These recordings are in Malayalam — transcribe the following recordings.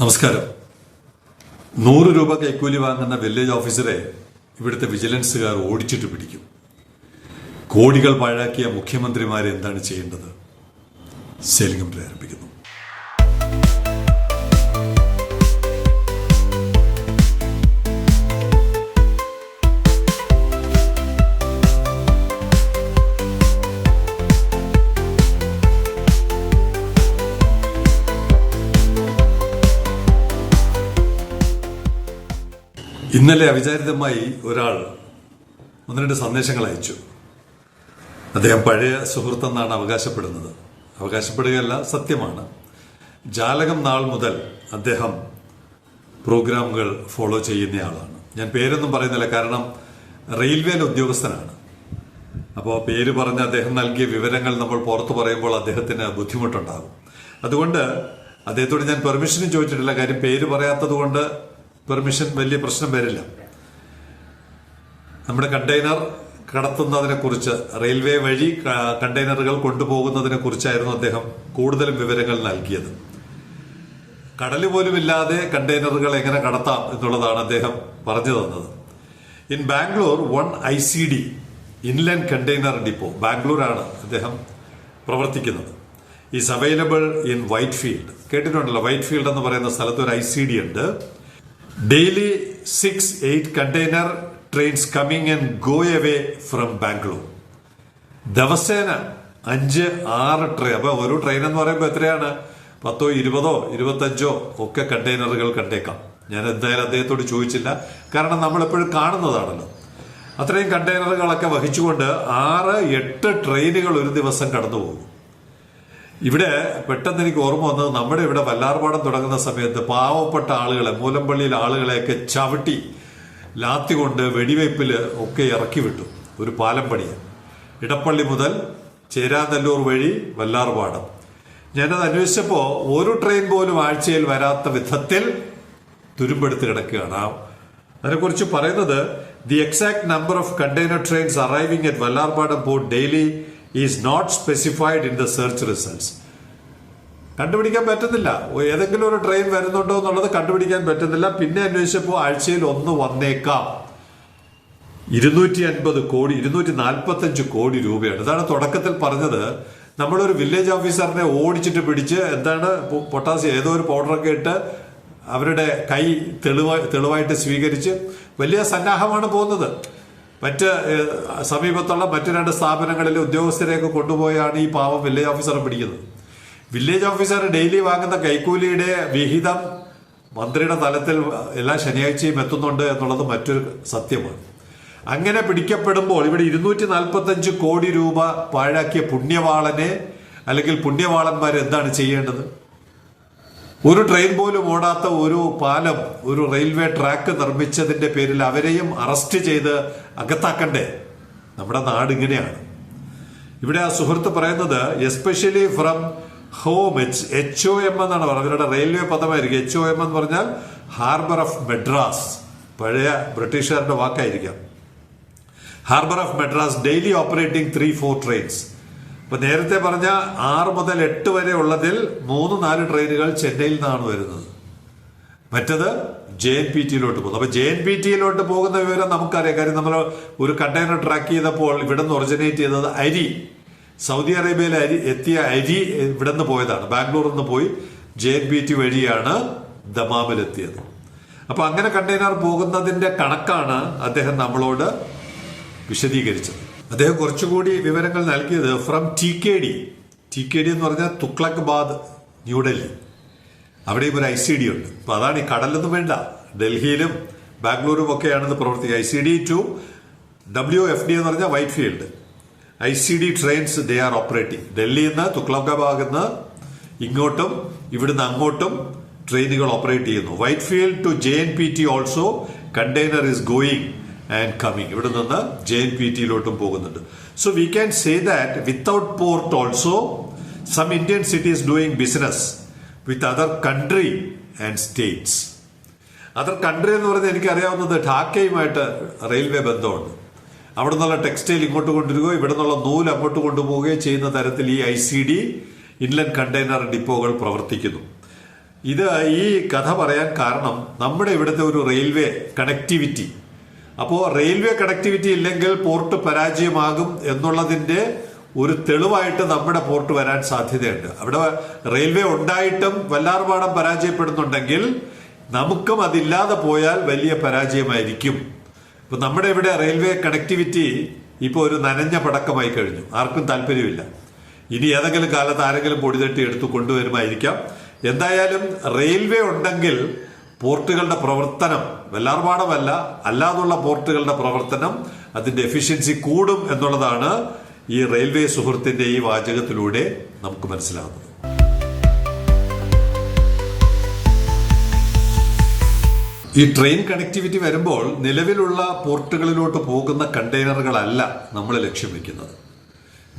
നമസ്കാരം. നൂറ് രൂപ കൈക്കൂലി വാങ്ങുന്ന വില്ലേജ് ഓഫീസറെ ഇവിടുത്തെ വിജിലൻസുകാർ ഓടിച്ചിട്ട് പിടിക്കും. കോടികൾ പാഴാക്കിയ മുഖ്യമന്ത്രിമാരെ എന്താണ് ചെയ്യേണ്ടത്? സെലിംഗം പ്രേരിപ്പിക്കുന്നു. ഇന്നലെ അവിചാരിതമായി ഒരാൾ ഒന്ന് രണ്ട് സന്ദേശങ്ങൾ അയച്ചു. അദ്ദേഹം പഴയ സുഹൃത്തെന്നാണ് അവകാശപ്പെടുന്നത്. അവകാശപ്പെടുകയല്ല സത്യമാണ്. ജാലകം നാൾ മുതൽ അദ്ദേഹം പ്രോഗ്രാമുകൾ ഫോളോ ചെയ്യുന്നയാളാണ് ഞാൻ പേരൊന്നും പറയുന്നില്ല കാരണം റെയിൽവേയിലെ ഉദ്യോഗസ്ഥനാണ്. അപ്പോൾ പേര് പറഞ്ഞ് അദ്ദേഹം നൽകിയ വിവരങ്ങൾ നമ്മൾ പുറത്തു പറയുമ്പോൾ അദ്ദേഹത്തിന് ബുദ്ധിമുട്ടുണ്ടാകും. അതുകൊണ്ട് അദ്ദേഹത്തോട് ഞാൻ പെർമിഷനും ചോദിച്ചിട്ടില്ല. കാര്യം പേര് പറയാത്തത് കൊണ്ട് പെർമിഷൻ വലിയ പ്രശ്നം വരില്ല. നമ്മുടെ കണ്ടെയ്നർ കടത്തുന്നതിനെ കുറിച്ച് റെയിൽവേ വഴി കണ്ടെയ്നറുകൾ കൊണ്ടുപോകുന്നതിനെ കുറിച്ചായിരുന്നു അദ്ദേഹം കൂടുതലും വിവരങ്ങൾ നൽകിയത്. കടൽ പോലും ഇല്ലാതെ കണ്ടെയ്നറുകൾ എങ്ങനെ കടത്താം എന്നുള്ളതാണ് അദ്ദേഹം പറഞ്ഞു തന്നത്. In Bangalore one I C D inland container depot ബാംഗ്ലൂരാണ് അദ്ദേഹം പ്രവർത്തിക്കുന്നത്. Is available in Whitefield കേട്ടിട്ടുണ്ടല്ലോ വൈറ്റ് ഫീൽഡ് എന്ന് പറയുന്ന സ്ഥലത്ത് ഒരു ഐ സി ഡി ഉണ്ട്. Daily six eight container trains coming and go away from Bangalore. ദിവസേന അഞ്ച് ആറ് ട്രെയിൻ. അപ്പൊ ഒരു ട്രെയിൻ എന്ന് പറയുമ്പോൾ എത്രയാണ്? പത്തോ ഇരുപതോ ഇരുപത്തഞ്ചോ ഒക്കെ കണ്ടെയ്നറുകൾ കണ്ടേക്കാം. ഞാൻ എന്തായാലും അദ്ദേഹത്തോട് ചോദിച്ചില്ല. കാരണം നമ്മളെപ്പോഴും കാണുന്നതാണല്ലോ. അത്രയും കണ്ടെയ്നറുകളൊക്കെ വഹിച്ചുകൊണ്ട് ആറ് എട്ട് ട്രെയിനുകൾ ഒരു ദിവസം കടന്നു പോകും ഇവിടെ പെട്ടെന്ന് എനിക്ക് ഓർമ്മ വന്നത് നമ്മുടെ ഇവിടെ വല്ലാർപാടം തുടങ്ങുന്ന സമയത്ത് പാവപ്പെട്ട ആളുകളെ മൂലമ്പള്ളിയിലെ ആളുകളെയൊക്കെ ചവിട്ടി ലാത്തി കൊണ്ട് ഒക്കെ ഇറക്കി വിട്ടു ഒരു പാലം പണിയാൻ ഇടപ്പള്ളി മുതൽ ചേരാനല്ലൂർ വഴി വല്ലാർപാടം. ഞാനത് അന്വേഷിച്ചപ്പോൾ ഒരു ട്രെയിൻ പോലും ആഴ്ചയിൽ വരാത്ത വിധത്തിൽ തുരുമ്പെടുത്ത് കിടക്കുകയാണ്. അതിനെക്കുറിച്ച് പറയുന്നത് the exact number of container trains arriving at Vallarpadam port daily is not specified in the search results കണ്ടുപിടിക്കാൻ പറ്റുന്നില്ല. ഏതെങ്കിലും ഒരു ട്രെയിൻ വരുന്നുണ്ടോ എന്നുള്ളത് കണ്ടുപിടിക്കാൻ പറ്റുന്നില്ല. പിന്നെ അന്വേഷിച്ചപ്പോൾ ആഴ്ചയിൽ ഒന്ന് വന്നേക്കാം. ഇരുന്നൂറ്റി അൻപത് കോടി ഇരുന്നൂറ്റി നാൽപ്പത്തി അഞ്ച് കോടി രൂപയാണ്. ഇതാണ് തുടക്കത്തിൽ പറഞ്ഞത്. നമ്മളൊരു വില്ലേജ് ഓഫീസറിനെ ഓടിച്ചിട്ട് പിടിച്ച് എന്താണ് പൊട്ടാസ്യം ഏതോ ഒരു പൗഡറൊക്കെ ഇട്ട് അവരുടെ കൈ തെളിവ തെളിവായിട്ട് സ്വീകരിച്ച് വലിയ സന്നാഹമാണ് പോകുന്നത്. മറ്റ് സമീപത്തുള്ള മറ്റു രണ്ട് സ്ഥാപനങ്ങളിലെ ഉദ്യോഗസ്ഥരെയൊക്കെ കൊണ്ടുപോയാണ് ഈ പാവം വില്ലേജ് ഓഫീസറെ പിടിക്കുന്നത്. വില്ലേജ് ഓഫീസർ ഡെയിലി വാങ്ങുന്ന കൈക്കൂലിയുടെ വിഹിതം മന്ത്രിയുടെ തലത്തിൽ എല്ലാ ശനിയാഴ്ചയും എത്തുന്നുണ്ട് എന്നുള്ളത് മറ്റൊരു സത്യമാണ്. അങ്ങനെ പിടിക്കപ്പെടുമ്പോൾ ഇവിടെ ഇരുന്നൂറ്റി നാൽപ്പത്തി അഞ്ച് കോടി രൂപ പാഴാക്കിയ പുണ്യവാളനെ അല്ലെങ്കിൽ പുണ്യവാളന്മാർ എന്താണ് ചെയ്യേണ്ടത്? ഒരു ട്രെയിൻ പോലും ഓടാത്ത ഒരു പാലം ഒരു റെയിൽവേ ട്രാക്ക് നിർമ്മിച്ചതിന്റെ പേരിൽ അവരെയും അറസ്റ്റ് ചെയ്ത് അകത്താക്കണ്ടേ? നമ്മുടെ നാട് ഇങ്ങനെയാണ്. ഇവിടെ ആ സുഹൃത്ത് പറയുന്നത് especially from home H H O M എന്നാണ് പറയുന്നത് അവരുടെ റെയിൽവേ പദമായിരിക്കും എച്ച് ഒ എം എന്ന് പറഞ്ഞാൽ ഹാർബർ ഓഫ് മെഡ്രാസ് പഴയ ബ്രിട്ടീഷുകാരുടെ വാക്കായിരിക്കാം. Harbour of Madras daily operating three four trains ഇപ്പൊ നേരത്തെ പറഞ്ഞ ആറ് മുതൽ എട്ട് വരെ ഉള്ളതിൽ മൂന്ന് നാല് ട്രെയിനുകൾ ചെന്നൈയിൽ നിന്നാണ് വരുന്നത്. മറ്റത് ജെ എൻ പി ടിയിലോട്ട് പോകുന്നു. അപ്പൊ ജെ എൻ പി ടിയിലോട്ട് പോകുന്ന വിവരം നമുക്കറിയാം. കാര്യം നമ്മൾ ഒരു കണ്ടെയ്നർ ട്രാക്ക് ചെയ്തപ്പോൾ ഇവിടെ നിന്ന് ഒറിജിനേറ്റ് ചെയ്തത് അരി. സൗദി അറേബ്യയിൽ അരി എത്തിയ അരി ഇവിടെ നിന്ന് പോയതാണ്. ബാംഗ്ലൂരിൽ നിന്ന് പോയി ജെ എൻ പി ടി വഴിയാണ് ദമാമിൽ എത്തിയത് അപ്പൊ അങ്ങനെ കണ്ടെയ്നർ പോകുന്നതിന്റെ കണക്കാണ് അദ്ദേഹം നമ്മളോട് വിശദീകരിച്ചത്. അദ്ദേഹം കുറച്ചുകൂടി വിവരങ്ങൾ നൽകിയത് from T K D T K D എന്ന് പറഞ്ഞാൽ തുക്ലക് ബാദ് ന്യൂഡൽഹി അവിടെയും ഒരു ഐ സി ഡി ഉണ്ട്. അപ്പൊ അതാണ് ഈ കടലൊന്നും വേണ്ട. ഡൽഹിയിലും ബാംഗ്ലൂരും ഒക്കെയാണെന്ന് പ്രവർത്തിക്കുക. I C D to W F D എന്ന് പറഞ്ഞാൽ Whitefield I C D trains they are operating ഡൽഹിയിൽ നിന്ന് തുക്ലക്കാബാഗിൽ നിന്ന് ഇങ്ങോട്ടും ഇവിടുന്ന് അങ്ങോട്ടും ട്രെയിനുകൾ ഓപ്പറേറ്റ് ചെയ്യുന്നു. Whitefield to J N P T also container is going and coming ഇവിടെ നിന്ന് ജെ എൻ പി ടിയിലോട്ടും പോകുന്നുണ്ട്. So we can say that without port also some Indian cities doing business with other country and states other country എന്ന് പറയുന്നത് എനിക്കറിയാവുന്നത് ഢാക്കയുമായിട്ട് റെയിൽവേ ബന്ധമുണ്ട്. അവിടെ നിന്നുള്ള ടെക്സ്റ്റൈൽ ഇങ്ങോട്ട് കൊണ്ടുവരികയോ ഇവിടെ നിന്നുള്ള നൂൽ അങ്ങോട്ട് കൊണ്ടുപോവുകയോ ചെയ്യുന്ന തരത്തിൽ ഈ I C D inland container ഡിപ്പോകൾ പ്രവർത്തിക്കുന്നു. ഇത് ഈ കഥ പറയാൻ കാരണം നമ്മുടെ ഇവിടുത്തെ ഒരു റെയിൽവേ കണക്ടിവിറ്റി അപ്പോൾ റെയിൽവേ കണക്ടിവിറ്റി ഇല്ലെങ്കിൽ പോർട്ട് പരാജയമാകും എന്നുള്ളതിന്റെ ഒരു തെളിവായിട്ട് നമ്മുടെ പോർട്ട് വരാൻ സാധ്യതയുണ്ട്. അവിടെ റെയിൽവേ ഉണ്ടായിട്ടും വല്ലാർപാടം പരാജയപ്പെടുന്നുണ്ടെങ്കിൽ നമുക്കും അതില്ലാതെ പോയാൽ വലിയ പരാജയമായിരിക്കും. ഇപ്പൊ നമ്മുടെ ഇവിടെ റെയിൽവേ കണക്ടിവിറ്റി ഇപ്പോൾ ഒരു നനഞ്ഞ പടക്കമായി കഴിഞ്ഞു. ആർക്കും താല്പര്യമില്ല. ഇനി ഏതെങ്കിലും കാലത്ത് ആരെങ്കിലും പൊടിതട്ടി എടുത്ത് കൊണ്ടുവരുമായിരിക്കാം. എന്തായാലും റെയിൽവേ ഉണ്ടെങ്കിൽ പോർട്ടുകളുടെ പ്രവർത്തനം വെല്ലാർപാടമല്ല അല്ലാതുള്ള പോർട്ടുകളുടെ പ്രവർത്തനം അതിന്റെ എഫിഷ്യൻസി കൂടും എന്നുള്ളതാണ് ഈ റെയിൽവേ സുഹൃത്തിന്റെ ഈ വാചകത്തിലൂടെ നമുക്ക് മനസ്സിലാകുന്നത്. ഈ ട്രെയിൻ കണക്ടിവിറ്റി വരുമ്പോൾ നിലവിലുള്ള പോർട്ടുകളിലോട്ട് പോകുന്ന കണ്ടെയ്നറുകളല്ല നമ്മൾ ലക്ഷ്യം വയ്ക്കുന്നത്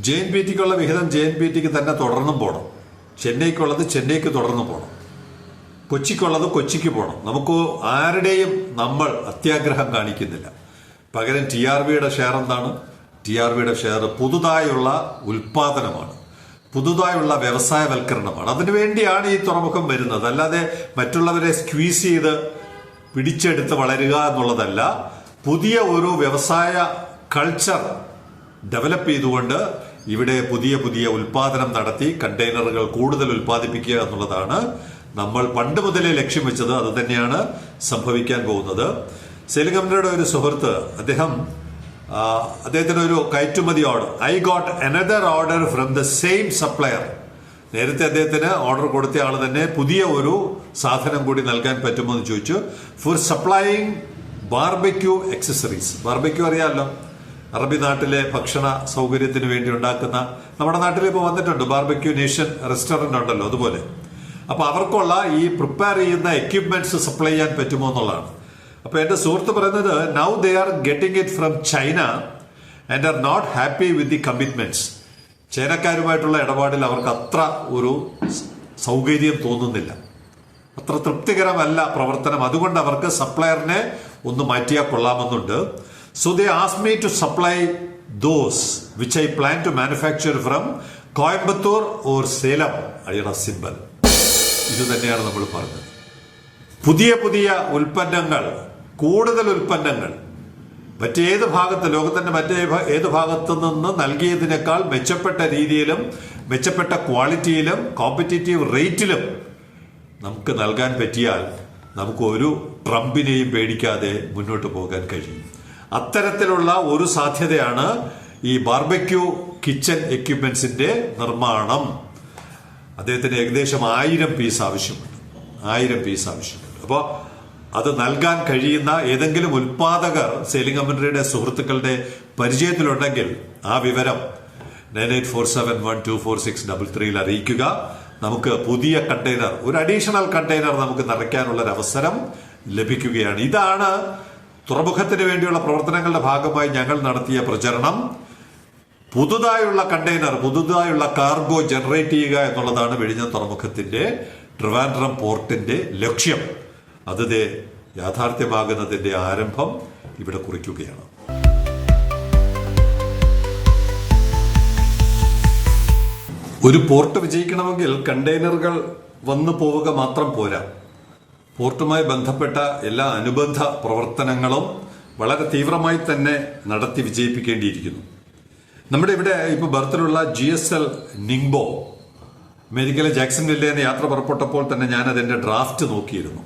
ജെ എൻ പി ടിക്കുള്ള വിഹിതം ജെ എൻ പി ടിക്ക് തന്നെ തുടർന്നും പോകണം ചെന്നൈക്കുള്ളത് ചെന്നൈക്ക് തുടർന്നും പോകണം കൊച്ചിക്കുള്ളത് കൊച്ചിക്ക് പോകണം നമുക്ക് ആരുടെയും നമ്മൾ അത്യാഗ്രഹം കാണിക്കുന്നില്ല. പകരം ടി ആർ ബിയുടെ ഷെയർ എന്താണ്? ടി ആർ ബിയുടെ ഷെയർ പുതുതായുള്ള ഉൽപാദനമാണ്. പുതുതായുള്ള വ്യവസായവൽക്കരണമാണ്. അതിനുവേണ്ടിയാണ് ഈ തുറമുഖം വരുന്നത്. അല്ലാതെ മറ്റുള്ളവരെ സ്ക്വീസ് ചെയ്ത് പിടിച്ചെടുത്ത് വളരുക എന്നുള്ളതല്ല. പുതിയ ഒരു വ്യവസായ കൾച്ചർ ഡെവലപ്പ് ചെയ്തുകൊണ്ട് ഇവിടെ പുതിയ പുതിയ ഉൽപാദനം നടത്തി കണ്ടെയ്നറുകൾ കൂടുതൽ ഉൽപ്പാദിപ്പിക്കുക എന്നുള്ളതാണ് നമ്മൾ പണ്ട് മുതലേ ലക്ഷ്യം വെച്ചത് അത് തന്നെയാണ് സംഭവിക്കാൻ പോകുന്നത്. സെലിംഗംനയുടെ ഒരു സുഹൃത്ത് അദ്ദേഹം അദ്ദേഹത്തിന് ഒരു കയറ്റുമതി order I got another order from the same supplier നേരത്തെ അദ്ദേഹത്തിന് ഓർഡർ കൊടുത്ത ആൾ തന്നെ പുതിയ ഒരു സാധനം കൂടി നൽകാൻ പറ്റുമോ എന്ന് ചോദിച്ചു. For supplying barbecue accessories barbecue അറിയാമല്ലോ അറബി നാട്ടിലെ ഭക്ഷണ സൗകര്യത്തിന് വേണ്ടി ഉണ്ടാക്കുന്ന നമ്മുടെ നാട്ടിൽ ഇപ്പോൾ വന്നിട്ടുണ്ട് ബാർബക്യൂ നേഷൻ റെസ്റ്റോറന്റ് ഉണ്ടല്ലോ അതുപോലെ. അപ്പൊ അവർക്കുള്ള ഈ പ്രിപ്പയർ ചെയ്യുന്ന എക്യുപ്മെന്റ്സ് സപ്ലൈ ചെയ്യാൻ പറ്റുമോ എന്നുള്ളതാണ്. അപ്പൊ എന്റെ സുഹൃത്ത് പറയുന്നത് now they are getting it from China and are not happy with the commitments ചൈനക്കാരുമായിട്ടുള്ള ഇടപാടിൽ അവർക്ക് അത്ര ഒരു സൗകര്യം തോന്നുന്നില്ല. അത്ര തൃപ്തികരമല്ല പ്രവർത്തനം. അതുകൊണ്ട് അവർക്ക് സപ്ലയറിനെ ഒന്ന് മാറ്റിയാൽ കൊള്ളാമെന്നുണ്ട്. So they ask me to supply those which I plan to manufacture from Coimbatore or Salem അടിയുടെ സിമ്പൽ ഇത് തന്നെയാണ് നമ്മൾ പറഞ്ഞത്. പുതിയ പുതിയ ഉൽപ്പന്നങ്ങൾ കൂടുതൽ ഉൽപ്പന്നങ്ങൾ മറ്റേത് ഭാഗത്ത് ലോകത്തിന്റെ മറ്റേ ഏത് ഭാഗത്തു നിന്ന് നൽകിയതിനേക്കാൾ മെച്ചപ്പെട്ട രീതിയിലും മെച്ചപ്പെട്ട ക്വാളിറ്റിയിലും കോമ്പറ്റേറ്റീവ് റേറ്റിലും നമുക്ക് നൽകാൻ പറ്റിയാൽ നമുക്ക് ഒരു ട്രംപിനെയും പേടിക്കാതെ മുന്നോട്ട് പോകാൻ കഴിയും. അത്തരത്തിലുള്ള ഒരു സാധ്യതയാണ് ഈ ബാർബക്യൂ കിച്ചൺ എക്യുപ്മെന്റ്സിന്റെ നിർമ്മാണം. അദ്ദേഹത്തിന് ഏകദേശം ആയിരം പീസ് ആവശ്യമുണ്ട്. ആയിരം പീസ് ആവശ്യമുണ്ട്. അപ്പോൾ അത് നൽകാൻ കഴിയുന്ന ഏതെങ്കിലും ഉൽപാദകർ സെയിലിംഗ് കമ്പനിയുടെ സുഹൃത്തുക്കളുടെ പരിചയത്തിലുണ്ടെങ്കിൽ ആ വിവരം nine eight four seven one two four six double ത്രീയിൽ അറിയിക്കുക. നമുക്ക് പുതിയ കണ്ടെയ്നർ ഒരു അഡീഷണൽ കണ്ടെയ്നർ നമുക്ക് നിറയ്ക്കാനുള്ള ഒരു അവസരം ലഭിക്കുകയാണ്. ഇതാണ് തുറമുഖത്തിന് വേണ്ടിയുള്ള പ്രവർത്തനങ്ങളുടെ ഭാഗമായി ഞങ്ങൾ നടത്തിയ പ്രചരണം. പുതുതായുള്ള കണ്ടെയ്നർ പുതുതായുള്ള കാർഗോ ജനറേറ്റ് ചെയ്യുക എന്നുള്ളതാണ് വെടിഞ്ഞ തുറമുഖത്തിന്റെ ട്രിവാൻഡ്രം പോർട്ടിന്റെ ലക്ഷ്യം. അത് ദേ യാഥാർത്ഥ്യമാകുന്നതിന്റെ ആരംഭം ഇവിടെ കുറിക്കുകയാണ്. ഒരു പോർട്ട് വിജയിക്കണമെങ്കിൽ കണ്ടെയ്നറുകൾ വന്നു പോവുക മാത്രം പോരാ. പോർട്ടുമായി ബന്ധപ്പെട്ട എല്ലാ അനുബന്ധ പ്രവർത്തനങ്ങളും വളരെ തീവ്രമായി തന്നെ നടത്തി വിജയിപ്പിക്കേണ്ടിയിരിക്കുന്നു. നമ്മുടെ ഇവിടെ ഇപ്പോൾ ബർത്തിലുള്ള ജി എസ് എൽ നിങ്ബോ അമേരിക്കയിലെ ജാക്സൺ വില്ലേന്ന് യാത്ര പുറപ്പെട്ടപ്പോൾ തന്നെ ഞാൻ അതിന്റെ ഡ്രാഫ്റ്റ് നോക്കിയിരുന്നു.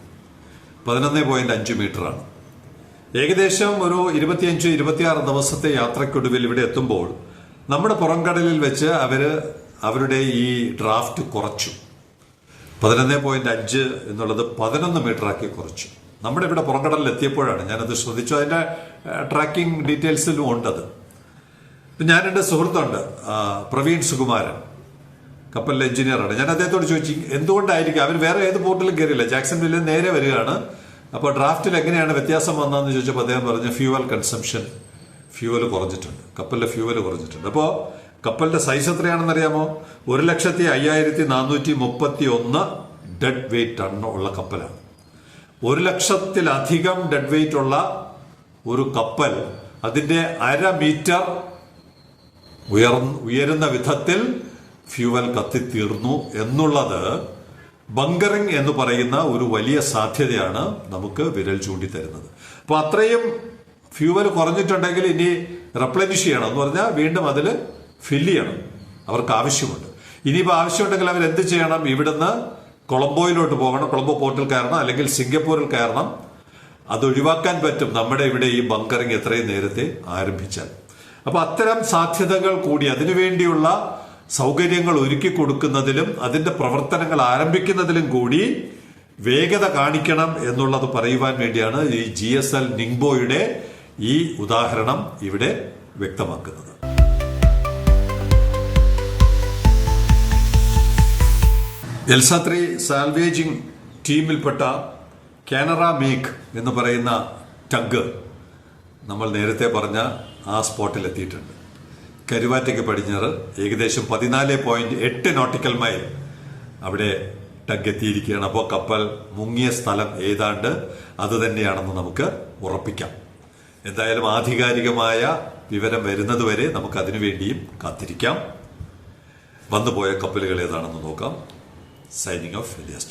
പതിനൊന്ന് പോയിന്റ് അഞ്ച് മീറ്ററാണ്. ഏകദേശം ഒരു ഇരുപത്തിയഞ്ച് ഇരുപത്തിയാറ് ദിവസത്തെ യാത്രയ്ക്കൊടുവിൽ ഇവിടെ എത്തുമ്പോൾ നമ്മുടെ പുറംകടലിൽ വെച്ച് അവർ അവരുടെ ഈ ഡ്രാഫ്റ്റ് കുറച്ചു. പതിനൊന്ന് പോയിന്റ് അഞ്ച് എന്നുള്ളത് പതിനൊന്ന് മീറ്ററാക്കി കുറച്ചു. നമ്മുടെ ഇവിടെ പുറംകടലിൽ എത്തിയപ്പോഴാണ് ഞാനത് ശ്രദ്ധിച്ചു. അതിന്റെ ട്രാക്കിംഗ് ഡീറ്റെയിൽസിലും ഉണ്ടത്. ഇപ്പം ഞാൻ എന്റെ സുഹൃത്തുണ്ട് പ്രവീൺ സുകുമാരൻ കപ്പലിലെ എഞ്ചിനീയറാണ് ഞാൻ അദ്ദേഹത്തോട് ചോദിച്ചു എന്തുകൊണ്ടായിരിക്കും? അവർ വേറെ ഏത് പോർട്ടിലും കയറിയില്ല ജാക്സൺ വില്ലിൽ നേരെ വരികയാണ്. അപ്പോൾ ഡ്രാഫ്റ്റിൽ എങ്ങനെയാണ് വ്യത്യാസം വന്നതെന്ന് ചോദിച്ചപ്പോൾ അദ്ദേഹം പറഞ്ഞു ഫ്യൂവൽ കൺസംഷൻ ഫ്യൂവൽ കുറഞ്ഞിട്ടുണ്ട്. കപ്പലിലെ ഫ്യൂവൽ കുറഞ്ഞിട്ടുണ്ട്. അപ്പോൾ കപ്പലിന്റെ സൈസ് എത്രയാണെന്ന് അറിയാമോ? ഒരു ലക്ഷത്തി അയ്യായിരത്തി നാനൂറ്റി മുപ്പത്തി ഒന്ന് ഡെഡ് വെയിറ്റ് ടൺ ഉള്ള കപ്പലാണ്. ഒരു ലക്ഷത്തിലധികം ഡെഡ് വെയിറ്റ് ഉള്ള ഒരു കപ്പൽ അതിന്റെ അര മീറ്റർ ഉയർ ഉയരുന്ന വിധത്തിൽ ഫ്യൂവൽ കത്തിത്തീർന്നു എന്നുള്ളത് ബങ്കറിംഗ് എന്ന് പറയുന്ന ഒരു വലിയ സാധ്യതയാണ് നമുക്ക് വിരൽ ചൂണ്ടി തരുന്നത് അപ്പൊ അത്രയും ഫ്യൂവൽ കുറഞ്ഞിട്ടുണ്ടെങ്കിൽ ഇനി റെപ്ലനിഷ് ചെയ്യണം എന്ന് പറഞ്ഞാൽ വീണ്ടും അതിൽ ഫില്ല് ചെയ്യണം. അവർക്ക് ആവശ്യമുണ്ട്. ഇനിയിപ്പോൾ ആവശ്യമുണ്ടെങ്കിൽ അവർ എന്ത് ചെയ്യണം? ഇവിടുന്ന് കൊളംബോയിലോട്ട് പോകണം. കൊളംബോ പോർട്ടിൽ കയറണം അല്ലെങ്കിൽ സിംഗപ്പൂരിൽ കയറണം. അത് ഒഴിവാക്കാൻ പറ്റും. നമ്മുടെ ഇവിടെ ഈ ബങ്കറിംഗ് എത്രയും നേരത്തെ ആരംഭിച്ചാൽ. അപ്പൊ അത്തരം സാധ്യതകൾ കൂടി അതിനുവേണ്ടിയുള്ള സൗകര്യങ്ങൾ ഒരുക്കി കൊടുക്കുന്നതിലും അതിന്റെ പ്രവർത്തനങ്ങൾ ആരംഭിക്കുന്നതിലും കൂടി വേഗത കാണിക്കണം എന്നുള്ളത് പറയുവാൻ വേണ്ടിയാണ് ഈ ജി എസ് എൽ നിങ്ബോയുടെ ഈ ഉദാഹരണം ഇവിടെ വ്യക്തമാക്കുന്നത്. എൽസാത്രി സാൽവേജിംഗ് ടീമിൽപ്പെട്ട കാനറ മേക്ക് എന്ന് പറയുന്ന ടഗ് നമ്മൾ നേരത്തെ പറഞ്ഞ ആ സ്പോട്ടിലെത്തിയിട്ടുണ്ട്. കരുവാറ്റയ്ക്ക് പടിഞ്ഞാറ് ഏകദേശം പതിനാല് പോയിന്റ് എട്ട് നോട്ടിക്കൽ മൈൽ അവിടെ ടഗ് എത്തിയിരിക്കുകയാണ് അപ്പോൾ കപ്പൽ മുങ്ങിയ സ്ഥലം ഏതാണ്ട് അത് തന്നെയാണെന്ന് നമുക്ക് ഉറപ്പിക്കാം. എന്തായാലും ആധികാരികമായ വിവരം വരുന്നതുവരെ നമുക്ക് അതിനുവേണ്ടിയും കാത്തിരിക്കാം. വന്നുപോയ കപ്പലുകൾ ഏതാണെന്ന് നോക്കാം. Signing off Elias